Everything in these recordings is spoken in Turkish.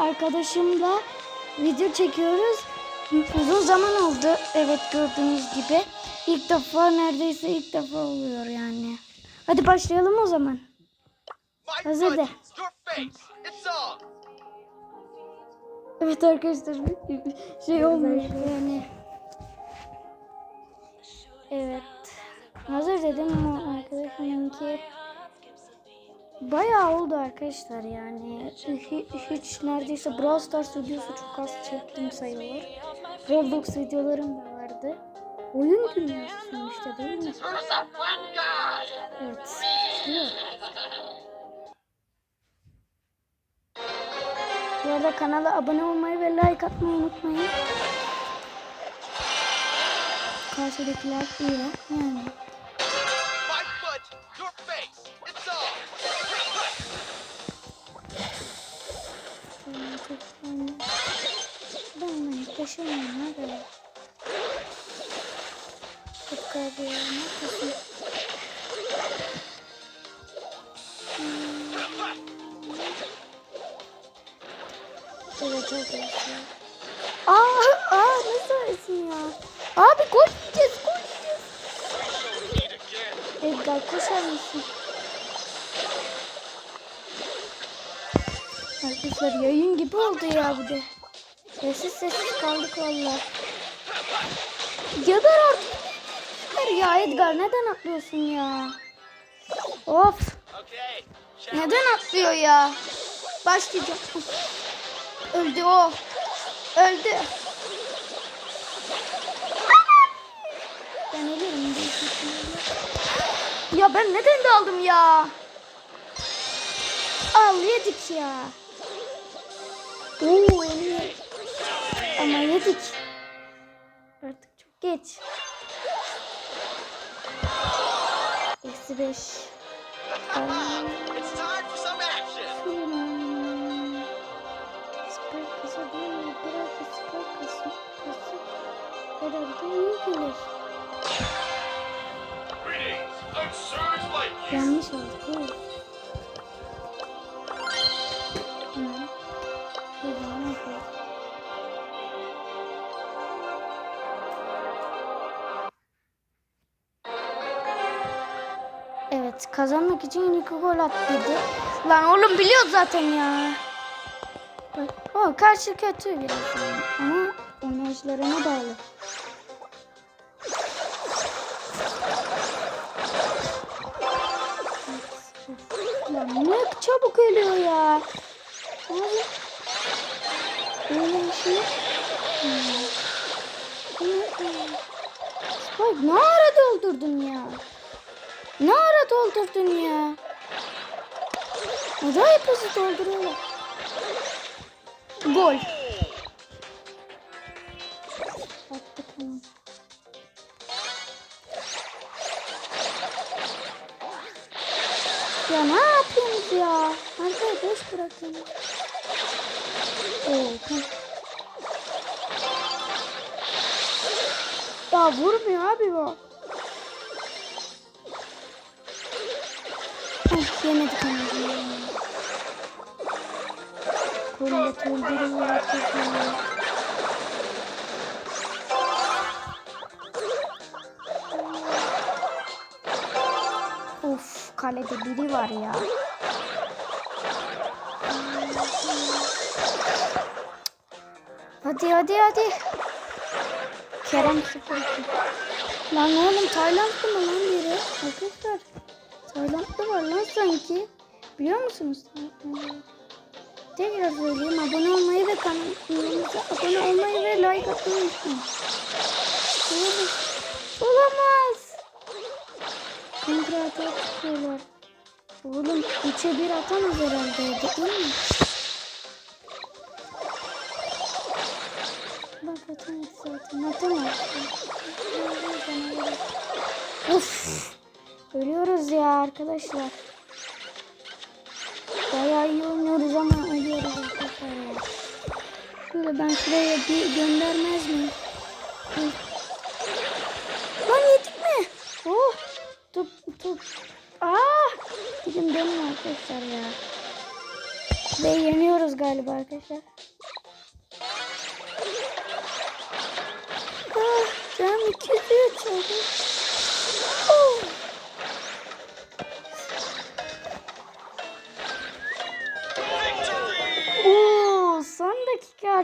arkadaşımla video çekiyoruz. Uzun zaman oldu. Evet gördüğünüz gibi. İlk defa neredeyse ilk defa oluyor yani. Hadi başlayalım o zaman. Hazır de. Evet arkadaşlar şey olmuş yani. Evet. Hazır dedim ama arkadaşımınki bayağı oldu arkadaşlar yani. Hiç, hiç neredeyse Brawl Stars videosu çok az çektim sayılır. Roblox videolarım da vardı. Oyun dünyası sonuçta değil mi? Evet. Mi? Bu arada kanala abone olmayı ve like atmayı unutmayın. Karşıdakiler iyi yani. Yaklaşamıyorum abi. Çok kaybediyorum. Neredesin? Evet arkadaşlar. Aa, aa nasıl öylesin ya? Abi gol yiyeceğiz, gol yiyeceğiz. Edgar koşar mısın? Arkadaşlar yayın gibi oldu ya bu da. Sessiz sessiz kaldık valla. Geber artık. Geber ya Edgar neden atlıyorsun ya? Of. Neden atlıyor ya? Başlayacak. Öldü o. Öldü. Ben ölüyorum. Ya ben neden daldım ya? Al yedik ya. Oo. Ama yedik. Artık çok geç. Eksi beş. Ay. Kazanmak için iki gol at dedi. Lan oğlum biliyor zaten ya. O karşı kötü biraz yani. ama oynayışlarına bağlı. Lan ne çabuk ölüyor ya. Abi. Böyle bir şey. Hmm. Spike ne ara doldurdun ya? Ne ara doldurdun ya? Acayip hızlı dolduruyorlar. Gol. Attık onu. Ya ne yapıyorsunuz ya? Arkayı boş bırakın. Oo, tamam. Ya vurmuyor abi bu. Heh, yemedik onu. Kolle öldürüyor. Of kalede biri var ya. Hadi hadi hadi. Kerem 02. Lan oğlum Taylandlı mı lan biri? Arkadaşlar. Taylandlı var lan sanki. Biliyor musunuz? Tekrar söyleyeyim. Abone olmayı ve kanalımıza abone olmayı ve like atmayı unutmayın. Olamaz. Kontrata çıkıyorlar. Oğlum üçe bir atamaz herhalde değil mi? Bak atamaz zaten atamaz. Of. Ölüyoruz ya arkadaşlar. Bayağı iyi oynuyoruz ama ölüyoruz arkadaşlar ya. Şöyle ben şuraya bir göndermez miyim? Lan yedik mi? Oh. Top top. Aa! Gidin dönün arkadaşlar ya. Ve yeniyoruz galiba arkadaşlar. Ah, canım 203 oldu.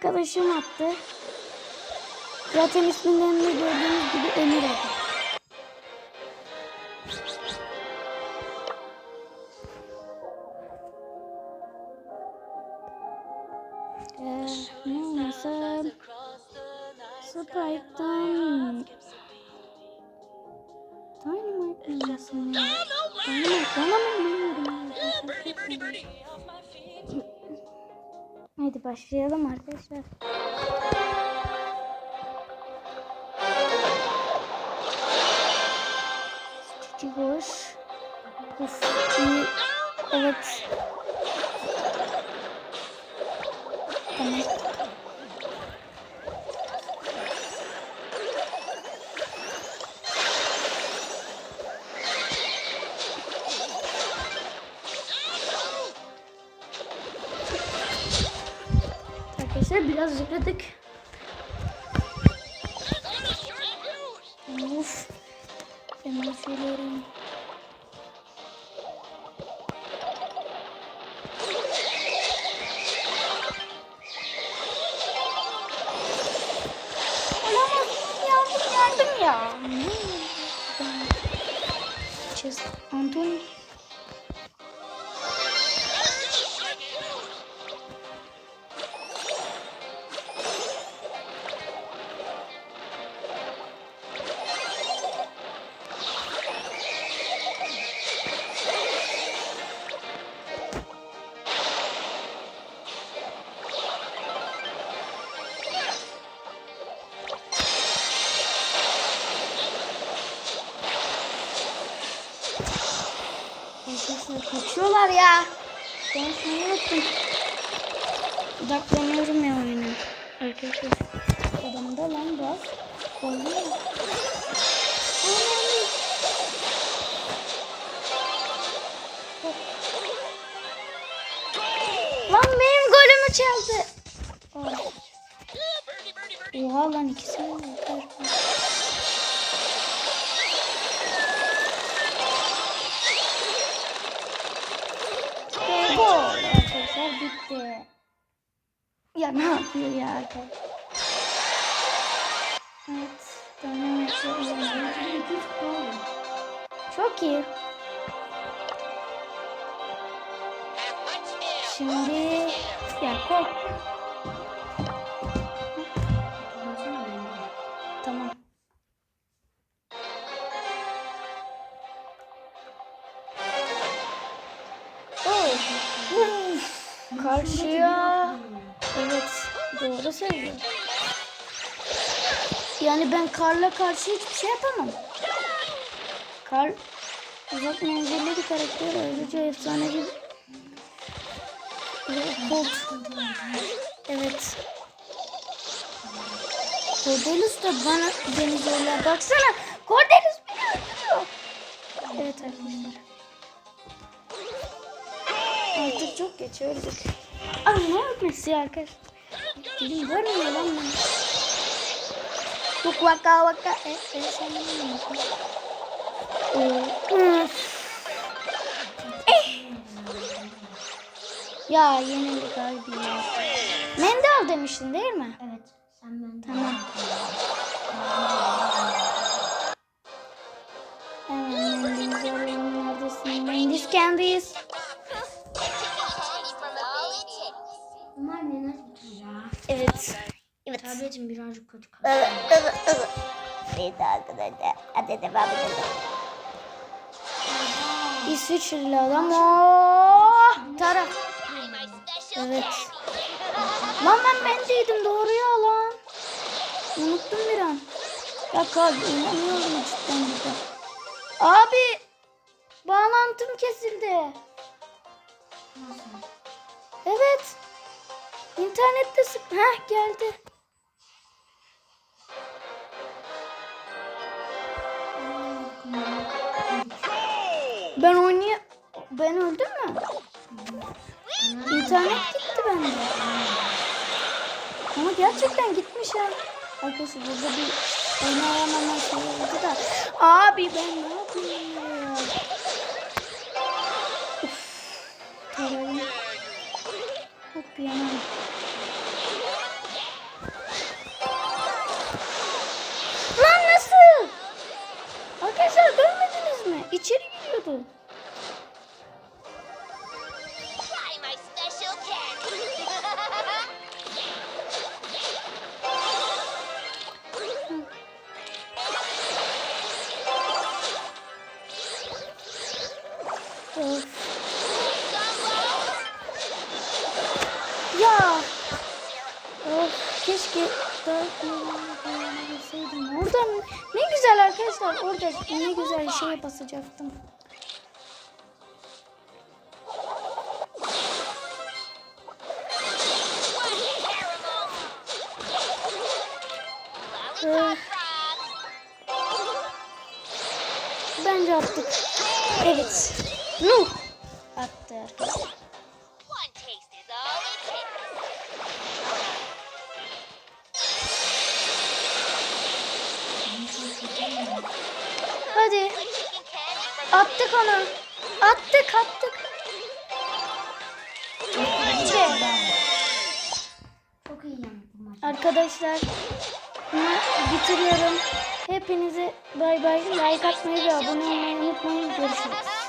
Arkadaşım attı. Zaten isminden de gördüğünüz gibi Emir adı. Ee, ne olmasa Spike'dan Dynamite mi ya? Dynamite Hadi başlayalım arkadaşlar. Boş. Uf, iyi. Evet. Arkadaşlar biraz zıpladık. Of. Hemen söylerim. Olamaz. Yardım ya. Çiz. Anthony. Ya. Konuşmayı unuttum. Odaklanıyorum ya oyuna. Arkadaşlar. Adamda lan bak. Oluyor. Lan benim golümü çaldı. Oha lan ikisi mi? Arkadaşlar bitti. Ya ne yapıyor ya arkadaşlar? Evet. Çok iyi. Şimdi ya kork. Karşıya. Evet. Doğru söylüyor. Yani ben karla karşı hiçbir şey yapamam. Kar uzak menzilli bir karakter. Ayrıca efsanevi Colt. Evet. Cordelius da bana beni zorlar. Baksana. Cordelius beni öldürüyor. Evet arkadaşlar. Artık çok geç öldük. Ay ne ölmesi ya arkadaşlar. Dilim görmüyor lan beni. Çok vaka vaka. E, e, sen ne yapıyorsun? Ee, eh. Ya yenildik abi ya. Mendal demiştin değil mi? Evet. Sen ben. Tamam. Hemen mendilimizi alalım. Neredesin? Mendis kendiyiz. Tabletim birazcık kötü kaldı. Evet, evet, evet. Neydi arkadaşlar? Hadi devam edelim. İsviçreli adam o taraf. Evet. Lan ben bendeydim doğru ya lan. Unuttum bir an. Ya kalp inanıyorum cidden burada. Abi bağlantım kesildi. Evet. İnternette sık... Heh geldi. Ben oynay... Ben öldüm mü? İnternet gitti bende. Ama gerçekten gitmiş ha. Arkadaşlar burada bir oynayamama şey oldu da. Abi ben ne yapayım ya? Uf. Hop yanarım. Keşke dört bilseydim. Orada ne güzel arkadaşlar. Orada ne güzel şeye basacaktım. Bence attık. Evet. Nuh. Attı arkadaşlar. Hadi. Attık onu. Attık attık. İşte. Çok iyi. Arkadaşlar bunu bitiriyorum. Hepinize bay bay. Like atmayı ve abone olmayı unutmayın. Görüşürüz.